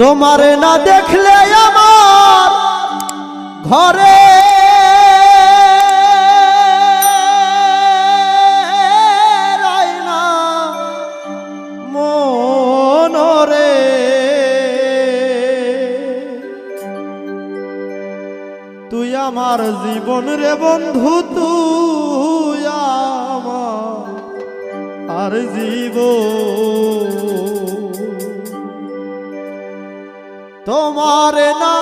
তোমার না দেখলে আমার ঘরে তুই আমার জীবন রে বন্ধু তুই আমার আর জীবন। তোমার না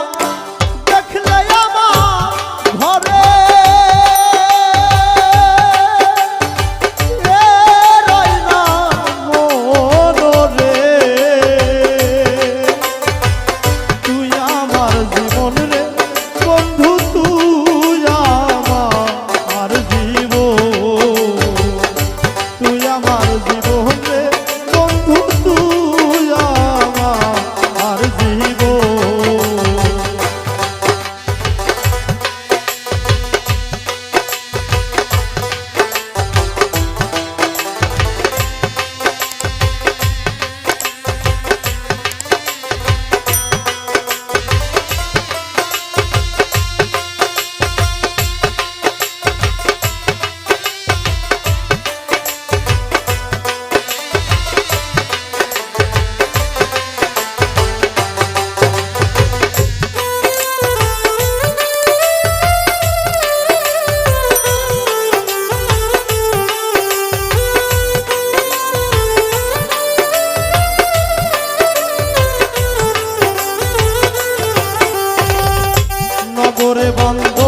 বন্ধ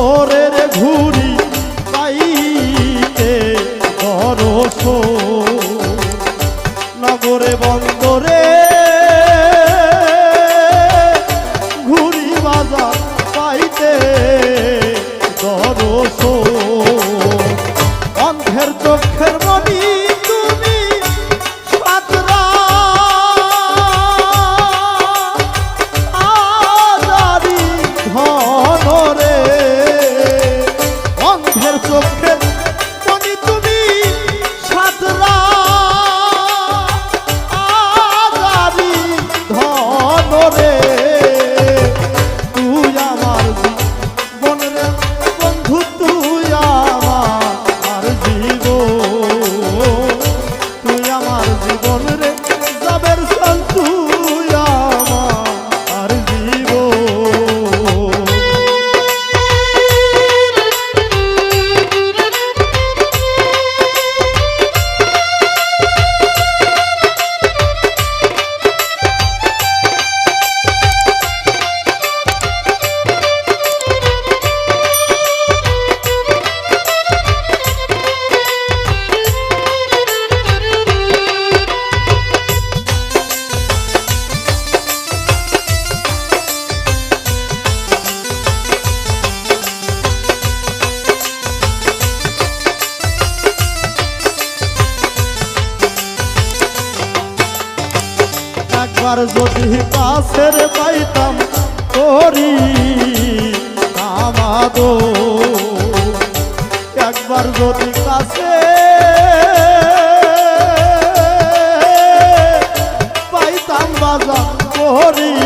আবার যদি পাশের পাইতাম করি আমাদ। একবার যদি কাছে পাইতাম বাজার করি